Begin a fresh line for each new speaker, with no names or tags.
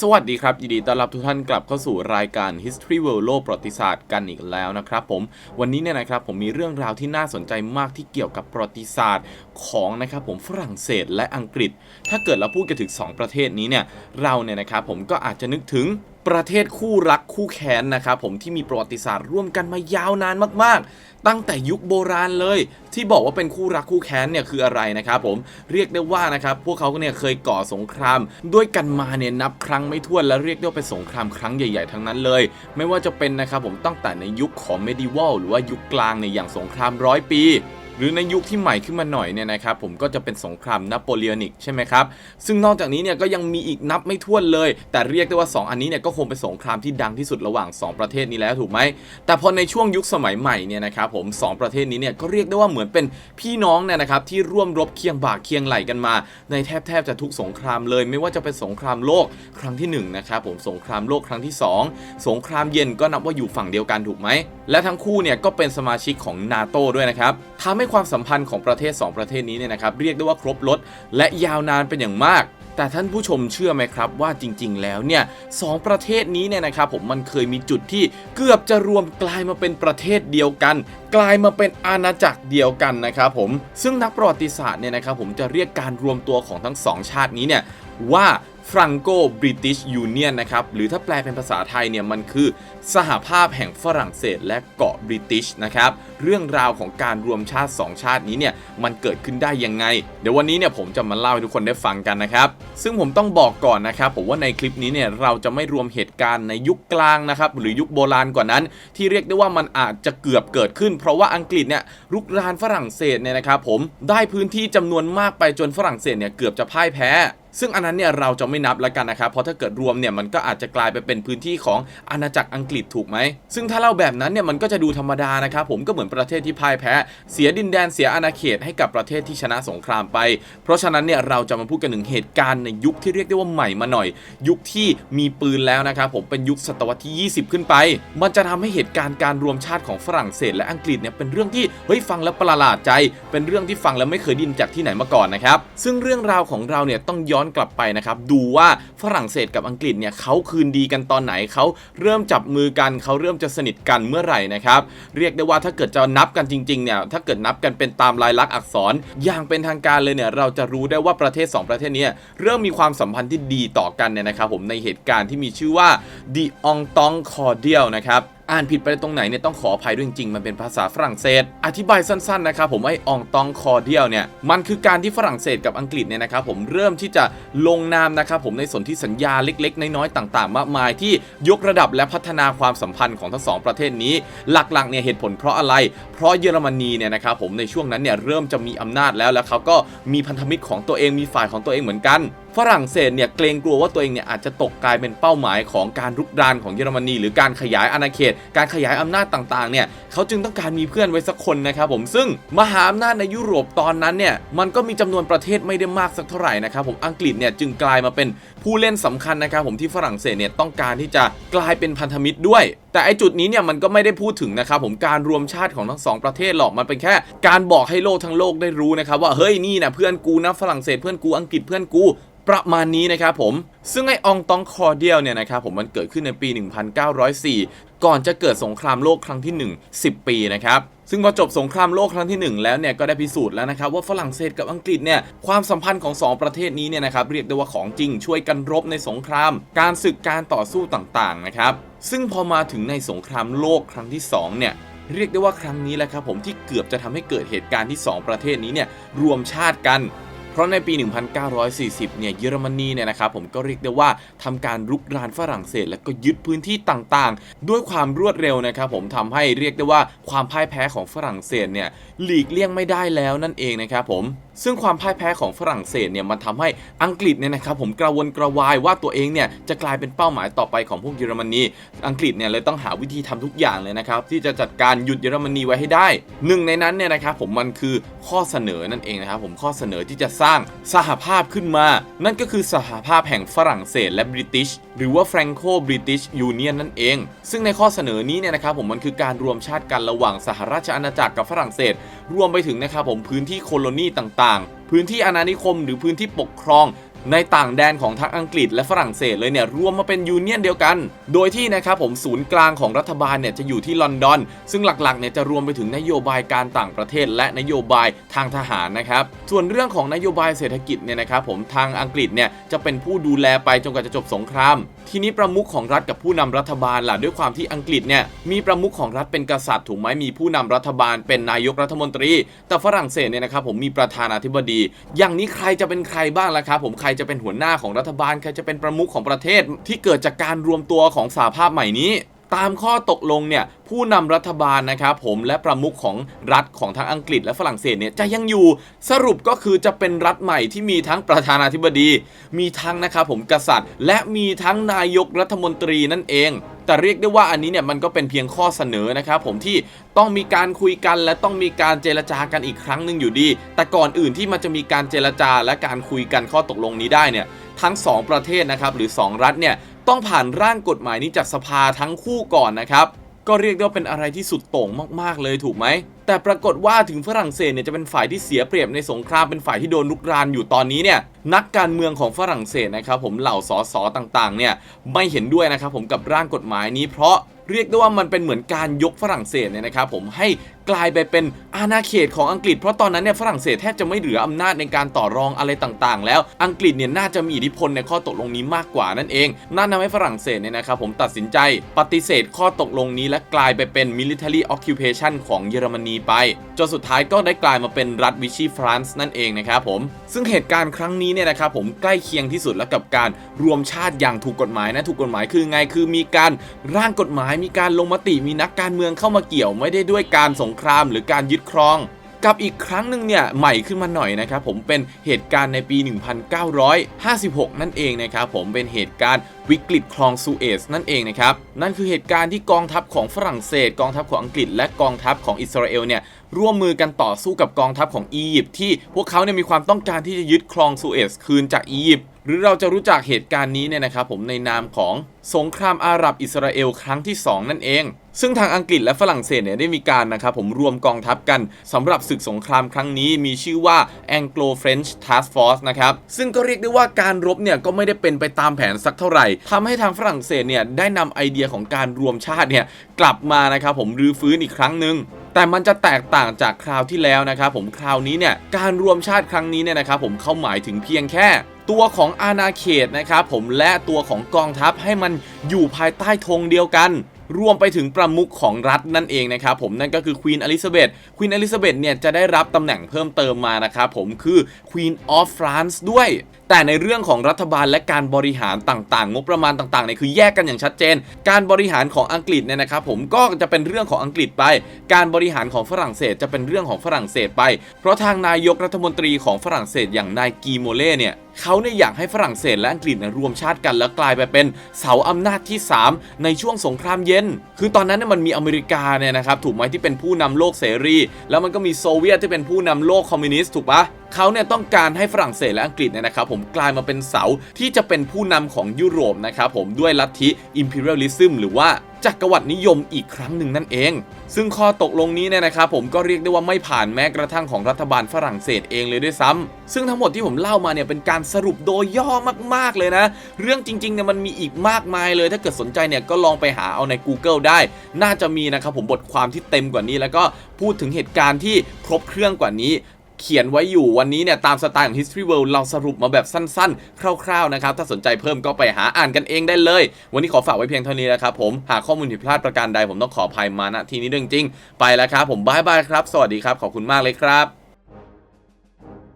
สวัสดีครับยินดีต้อนรับทุกท่านกลับเข้าสู่รายการ History World โลกประวัติศาสตร์กันอีกแล้วนะครับผมวันนี้เนี่ยนะครับผมมีเรื่องราวที่น่าสนใจมากที่เกี่ยวกับประวัติศาสตร์ของนะครับผมฝรั่งเศสและอังกฤษ ถ้าเกิดเราพูดกันถึง 2 ประเทศนี้เนี่ยเราเนี่ยนะครับผมก็อาจจะนึกถึง ประเทศคู่รักคู่แค้นนะครับผมที่มีประวัติศาสตร์ร่วมกันมายาวนานมากๆ ตั้งแต่ยุคโบราณเลย ที่บอกว่าเป็นคู่รักคู่แค้นเนี่ยคืออะไรนะครับผมเรียกได้ว่านะครับพวกเขาเนี่ยเคยก่อสงคราม ด้วยกันมาเนี่ยนับครั้งไม่ถ้วนและเรียกได้ว่าเป็นสงครามครั้งใหญ่ๆทั้งนั้นเลย ไม่ว่าจะเป็นนะครับผมตั้งแต่ในยุคของเมดิวัลหรือว่ายุคกลางในอย่างสงครามร้อยปี หรือในยุคที่ใหม่ขึ้นมาหน่อยเนี่ยนะครับผมก็จะเป็นสงครามนโปเลียนิกใช่ไหมครับซึ่งนอกจากนี้เนี่ยก็ยังมีอีกนับไม่ถ้วนเลย แต่เรียกได้ว่า 2 อันนี้เนี่ยก็คงเป็นสงครามที่ดังที่สุดระหว่าง 2 ประเทศนี้แล้วถูกไหมแต่พอในช่วงยุคสมัยใหม่เนี่ยนะครับผมสองประเทศนี้เนี่ยก็เรียกได้ว่าเหมือนเป็นพี่น้องเนี่ยนะครับที่ร่วมรบเคียงบ่าเคียงไหลกันมา ในแทบแทบจะทุกสงครามเลย ไม่ว่าจะเป็นสงครามโลกครั้งที่หนึ่งนะครับผมสงครามโลกครั้งที่สองสงครามเย็นก็นับว่าอยู่ฝั่งเดียวกันถูกไหมและทั้งคู่เนี่ยก็เป็นสมาชิกของนาโตด้วยนะครับทำให้ความสัมพันธ์ของประเทศ 2 ประเทศนี้เนี่ยนะครับเรียกได้ว่าครบรถและยาวนานเป็นอย่างมากแต่ท่านผู้ชมเชื่อไหมครับว่าจริง ๆ แล้วเนี่ยสองประเทศนี้เนี่ยนะครับผมมันเคยมีจุดที่เกือบจะรวมกลายมาเป็นประเทศเดียวกัน กลายมาเป็นอาณาจักรเดียวกันนะครับผมซึ่งนักประวัติศาสตร์เนี่ยนะครับผมจะเรียกการรวมตัวของทั้งสองชาตินี้เนี่ยว่า Franco British Union นะครับหรือถ้าแปลเป็นภาษาไทยเนี่ยมันคือ สหภาพแห่งฝรั่งเศสและเกาะบริติชนะครับ เรื่องราวของการรวมชาติ 2 ชาตินี้เนี่ยมันเกิดขึ้นได้ยังไง เดี๋ยววันนี้เนี่ยผมจะมาเล่าให้ทุกคนได้ฟังกันนะครับ ซึ่งผมต้องบอกก่อนนะครับผมว่าในคลิปนี้เนี่ยเราจะไม่รวมเหตุการณ์ในยุคกลางนะครับหรือยุคโบราณกว่านั้น ที่เรียกได้ว่ามันอาจจะเกือบเกิดขึ้น เพราะว่าอังกฤษเนี่ยรุกรานฝรั่งเศสเนี่ยนะครับผมได้พื้นที่จำนวนมากไปจนฝรั่งเศสเนี่ยเกือบจะพ่ายแพ้ซึ่งอันนั้นเนี่ยเราจะไม่นับแล้วกันนะครับ เพราะถ้าเกิดรวมเนี่ยมันก็อาจจะกลายไปเป็นพื้นที่ของอาณาจักรอังกฤษถูกไหม ซึ่งถ้าเล่าแบบนั้นเนี่ยมันก็จะดูธรรมดานะครับผมก็เหมือนประเทศที่พ่ายแพ้ เสียดินแดนเสียอาณาเขตให้กับประเทศที่ชนะสงครามไป เพราะฉะนั้นเนี่ยเราจะมาพูดกันถึงเหตุการณ์ในยุคที่เรียกได้ว่าใหม่มาหน่อย ยุคที่มีปืนแล้วนะครับผมเป็นยุคศตวรรษที่ 20 ขึ้นไป มันจะทำให้เหตุการณ์การรวมชาติของฝรั่งเศสและอังกฤษเนี่ยเป็นเรื่องที่เฮ้ยฟังแล้วประหลาดใจ เป็นเรื่องที่ฟังแล้วไม่เคยดินจากที่ไหนมาก่อนนะครับซึ่งเรื่องราวของเราเนี่ยต้องย้อนกลับไปนะครับดูว่าฝรั่งเศสกับอังกฤษเนี่ยเขาคืนดีกันตอนไหนเขาเริ่มจับมือกันเขาเริ่มจะสนิทกันเมื่อไหร่นะครับเรียกได้ว่าถ้าเกิดจะนับกันจริงๆเนี่ยถ้าเกิดนับกันเป็นตามลายลักษณ์อักษรอย่างเป็นทางการเลยเนี่ยเราจะรู้ได้ว่าประเทศ 2 ประเทศนี้เริ่มมีความสัมพันธ์ที่ดีต่อกันเนี่ยนะครับผมในเหตุการณ์ที่มีชื่อว่า The o n g t o n g Cordial นะครับ อ่านผิดไปตรงไหนเนี่ยต้องขออภัยด้วยจริงๆ มันเป็นภาษาฝรั่งเศส อธิบายสั้นๆนะครับผมไอ้อองตองคอเดียลเนี่ยมันคือการที่ฝรั่งเศสกับอังกฤษเนี่ยนะครับผมเริ่มที่จะลงนามนะครับผมในสนธิสัญญาเล็ก ๆ น้อยๆต่าง ๆ มากมายที่ยกระดับและพัฒนาความสัมพันธ์ของทั้งสองประเทศนี้ หลักๆเนี่ยเหตุผลเพราะอะไร เพราะเยอรมนีเนี่ยนะครับผมในช่วงนั้นเนี่ยเริ่มจะมีอำนาจแล้วแล้วเขาก็มีพันธมิตรของตัวเองมีฝ่ายของตัวเองเหมือนกันฝรั่งเศสเนี่ยเกรงกลัวว่าตัวเองเนี่ยอาจจะตกกลายเป็นเป้าหมายของการรุกรานของเยอรมนี หรือการขยายอาณาเขตการขยายอำนาจต่างๆเนี่ยเขาจึงต้องการมีเพื่อนไว้สักคนนะครับผมซึ่งมหาอำนาจในยุโรปตอนนั้นเนี่ยมันก็มีจำนวนประเทศไม่ได้มากสักเท่าไหร่นะครับผมอังกฤษเนี่ยจึงกลายมาเป็นผู้เล่นสำคัญนะครับผมที่ฝรั่งเศสเนี่ยต้องการที่จะกลายเป็นพันธมิตรด้วย แต่ไอจุดนี้เนี่ยมันก็ไม่ได้พูดถึงนะครับผมการรวมชาติของทั้งสองประเทศหรอกมันเป็นแค่ การบอกให้โลกทั้งโลกได้รู้นะครับว่าเฮ้ยนี่นะเพื่อนกูนะฝรั่งเศสเพื่อนกูอังกฤษเพื่อนกูประมาณนี้นะครับผม ซึ่งไออองตองคอเดียลเนี่ยนะครับผมมันเกิดขึ้นในปี 1904 ก่อนจะเกิดสงครามโลกครั้งที่ 1 10 ปีนะครับซึ่งพอจบสงครามโลกครั้งที่ 1 แล้วเนี่ยก็ได้พิสูจน์แล้วนะครับว่าฝรั่งเศสกับอังกฤษเนี่ยความสัมพันธ์ของ 2 ประเทศนี้เนี่ยนะครับเรียกได้ว่าของจริงช่วยกันรบในสงคราม การศึกการต่อสู้ต่างๆนะครับซึ่งพอมาถึงในสงครามโลกครั้งที่2เนี่ยเรียกได้ว่าครั้งนี้แหละครับผมที่เกือบจะทำให้เกิดเหตุการณ์ที่ 2 ประเทศนี้เนี่ยรวมชาติกัน เพราะในปี 1940 เนี่ยเยอรมนีเนี่ยนะครับผมก็เรียกได้ว่าทำการรุกรานฝรั่งเศส และก็ยึดพื้นที่ต่างๆ ด้วยความรวดเร็วนะครับผมทำให้เรียกได้ว่าความพ่ายแพ้ของฝรั่งเศสเนี่ยหลีกเลี่ยงไม่ได้แล้วนั่นเองนะครับผมซึ่งความพ่ายแพ้ของฝรั่งเศสเนี่ยมันทำให้อังกฤษเนี่ยนะครับผมกระวนกระวายว่าตัวเองเนี่ยจะกลายเป็นเป้าหมายต่อไปของพวกเยอรมนีอังกฤษเนี่ยเลยต้องหาวิธีทำทุกอย่างเลยนะครับที่จะจัดการหยุดเยอรมนีไว้ให้ได้หนึ่งในนั้นเนี่ยนะครับผมมันคือข้อเสนอนั่นเองนะครับผมข้อเสนอที่จะสร้างสหภาพขึ้นมา นั่นก็คือสหภาพแห่งฝรั่งเศสและบริติชหรือว่า Franco British Union นั่นเอง ซึ่งในข้อเสนอนี้เนี่ยนะครับผมมันคือการรวมชาติกันระหว่างสหราชอาณาจักรกับฝรั่งเศสรวมไปถึงนะครับผมพื้นที่โคโลนีต่างๆ พื้นที่อาณานิคม หรือพื้นที่ปกครอง ในต่างแดนของทั้งอังกฤษและฝรั่งเศสเลยเนี่ยรวมมาเป็นยูเนียนเดียวกัน โดยที่นะครับผมศูนย์กลางของรัฐบาลเนี่ยจะอยู่ที่ลอนดอน ซึ่งหลักๆเนี่ยจะรวมไปถึงนโยบายการต่างประเทศ และนโยบายทางทหารนะครับส่วนเรื่องของนโยบายเศรษฐกิจเนี่ยนะครับผมทางอังกฤษเนี่ยจะเป็นผู้ดูแลไปจนกว่าจะจบสงคราม ทีนี้ประมุขของรัฐกับผู้นำรัฐบาลล่ะด้วยความที่อังกฤษเนี่ยมีประมุขของรัฐเป็นกษัตริย์ถูกไหมมีผู้นำรัฐบาลเป็นนายกรัฐมนตรี แต่ฝรั่งเศสเนี่ยนะครับผมมีประธานาธิบดี อย่างนี้ใครจะเป็นใครบ้างล่ะครับผมใครจะเป็นหัวหน้าของรัฐบาล ใครจะเป็นประมุขของประเทศที่เกิดจากการรวมตัวของสหภาพใหม่นี้ตามข้อตกลงเนี่ยผู้นำรัฐบาลนะครับผมและประมุขของรัฐของทั้งอังกฤษและฝรั่งเศสเนี่ยจะยังอยู่สรุปก็คือจะเป็นรัฐใหม่ที่มีทั้งประธานาธิบดี มีทั้งนะครับผมกษัตริย์ และมีทั้งนายกรัฐมนตรีนั่นเอง แต่เรียกได้ว่าอันนี้เนี่ยมันก็เป็นเพียงข้อเสนอนะครับผมที่ต้องมีการคุยกันและต้องมีการเจรจากันอีกครั้งหนึ่งอยู่ดี แต่ก่อนอื่นที่มันจะมีการเจรจาและการคุยกันข้อตกลงนี้ได้เนี่ยทั้งสองประเทศนะครับหรือสองรัฐเนี่ยต้องผ่านร่างกฎหมายนี้จากสภาทั้งคู่ก่อนนะครับ ก็เรียกได้ว่าเป็นอะไรที่สุดโต่งมากๆเลยถูกไหม แต่ปรากฏว่าถึงฝรั่งเศสเนี่ยจะเป็นฝ่ายที่เสียเปรียบในสงครามเป็นฝ่ายที่โดนลุกรานอยู่ตอนนี้เนี่ยนักการเมืองของฝรั่งเศสนะครับผมเหล่าสสต่างๆเนี่ยไม่เห็นด้วยนะครับผมกับร่างกฎหมายนี้เพราะเรียกได้ว่ามันเป็นเหมือนการยกฝรั่งเศสเนี่ยนะครับผมให้กลายไปเป็นอาณาเขตของอังกฤษเพราะตอนนั้นเนี่ยฝรั่งเศสแทบจะไม่เหลืออำนาจในการต่อรองอะไรต่างๆ แล้วอังกฤษเนี่ยน่าจะมีอิทธิพลในข้อตกลงนี้มากกว่านั่นเองนั่นทำให้ฝรั่งเศสเนี่ยนะครับผมตัดสินใจปฏิเสธข้อตกลงนี้และกลายไปเป็น military occupation ของเยอรมนีไปจนสุดท้ายก็ได้กลายมาเป็นรัฐวิชีฟรานซ์นั่นเองนะครับผมซึ่งเหตุการณ์ครั้งนี้เนี่ยนะครับผมใกล้เคียงที่สุดแล้วกับการรวมชาติอย่างถูกกฎหมายนะถูกกฎหมายคือไงคือมีการร่างกฎหมายมีการลงมติมีนักการเมืองเข้ามาเกี่ยวไม่ได้ด้วยการสงงครามหรือการยึดครอง กับอีกครั้งหนึ่งเนี่ยใหม่ขึ้นมาหน่อยนะครับผมเป็นเหตุการณ์ในปี 1956 นั่นเองนะครับผมเป็นเหตุการณ์วิกฤตคลองซูเอซนั่นเองนะครับ นั่นคือเหตุการณ์ที่กองทัพของฝรั่งเศส กองทัพของอังกฤษ และกองทัพของอิสราเอลเนี่ยร่วมมือกันต่อสู้กับกองทัพของอียิปต์ที่พวกเขาเนี่ยมีความต้องการที่จะยึดคลองซูเอซคืนจากอียิปต์หรือเราจะรู้จักเหตุการณ์นี้เนี่ยนะครับผมในนามของสงครามอาหรับอิสราเอลครั้งที่ 2 นั่นเอง ซึ่งทางอังกฤษและฝรั่งเศสเนี่ยได้มีการนะครับผมรวมกองทัพกันสำหรับศึกสงครามครั้งนี้มีชื่อว่า Anglo-French Task Force นะครับซึ่งก็เรียกได้ว่าการรบเนี่ยก็ไม่ได้เป็นไปตามแผนสักเท่าไหร่ทำให้ทางฝรั่งเศสเนี่ยได้นำไอเดียของการรวมชาติเนี่ยกลับมานะครับผมรื้อฟื้นอีกครั้งหนึ่งแต่มันจะแตกต่างจากคราวที่แล้วนะครับผมคราวนี้เนี่ยการรวมชาติครั้งนี้เนี่ยนะครับผมเข้าหมายถึงเพียงแค่ตัวของอาณาเขตนะครับผมและตัวของกองทัพให้มันอยู่ภายใต้ธงเดียวกัน รวมไปถึงประมุขของรัฐนั่นเองนะครับผมนั่นก็คือควีนอลิซาเบธควีนอลิซาเบธเนี่ยจะได้รับตำแหน่งเพิ่มเติมมานะครับผมคือ Queen of France ด้วย แต่ในเรื่องของรัฐบาลและการบริหารต่างๆ งบประมาณต่างๆเนี่ยคือแยกกันอย่างชัดเจน การบริหารของอังกฤษเนี่ยนะครับผมก็จะเป็นเรื่องของอังกฤษไป การบริหารของฝรั่งเศสจะเป็นเรื่องของฝรั่งเศสไป เพราะทางนายกรัฐมนตรีของฝรั่งเศสอย่างนายกีโมเล่เนี่ย เขาเนี่ยอยากให้ฝรั่งเศสและอังกฤษเนี่ยรวมชาติกันแล้วกลายไปเป็นเสาอำนาจที่ 3 ในช่วงสงครามเย็น คือตอนนั้นเนี่ยมันมีอเมริกาเนี่ยนะครับถูกไหมที่เป็นผู้นำโลกเสรี แล้วมันก็มีโซเวียตที่เป็นผู้นำโลกคอมมิวนิสต์ถูกปะเขาเนี่ยต้องการให้ฝรั่งเศสและอังกฤษเนี่ยนะครับผมกลายมาเป็นเสาที่จะเป็นผู้นำของยุโรปนะครับผมด้วยลัทธิ imperialism หรือว่าจักรวรรดินิยมอีกครั้งหนึ่งนั่นเอง ซึ่งข้อตกลงนี้เนี่ยนะครับผมก็เรียกได้ว่าไม่ผ่านแม้กระทั่งของรัฐบาลฝรั่งเศสเองเลยด้วยซ้ำซึ่งทั้งหมดที่ผมเล่ามาเนี่ยเป็นการสรุปโดยย่อมาก ๆ เลยนะ เรื่องจริงๆเนี่ยมันมีอีกมากมายเลย ถ้าเกิดสนใจเนี่ยก็ลองไปหาเอาใน Google ได้ น่าจะมีนะครับผมบทความที่เต็มกว่านี้ แล้วก็พูดถึงเหตุการณ์ที่ครบเครื่องกว่านี้ เขียนไว้อยู่วันนี้เนี่ยตามสไตล์ของ History World เราสรุปมาแบบสั้นๆ คร่าวๆนะครับถ้าสนใจเพิ่มก็ไปหาอ่านกันเองได้เลย วันนี้ขอฝากไว้เพียงเท่านี้นะครับผมหากข้อมูลผิดพลาดประการใดผมต้องขออภัยมาณที่นี้ด้วยจริงๆไปแล้วครับผมบายบายครับ สวัสดีครับขอบคุณมากเลยครับ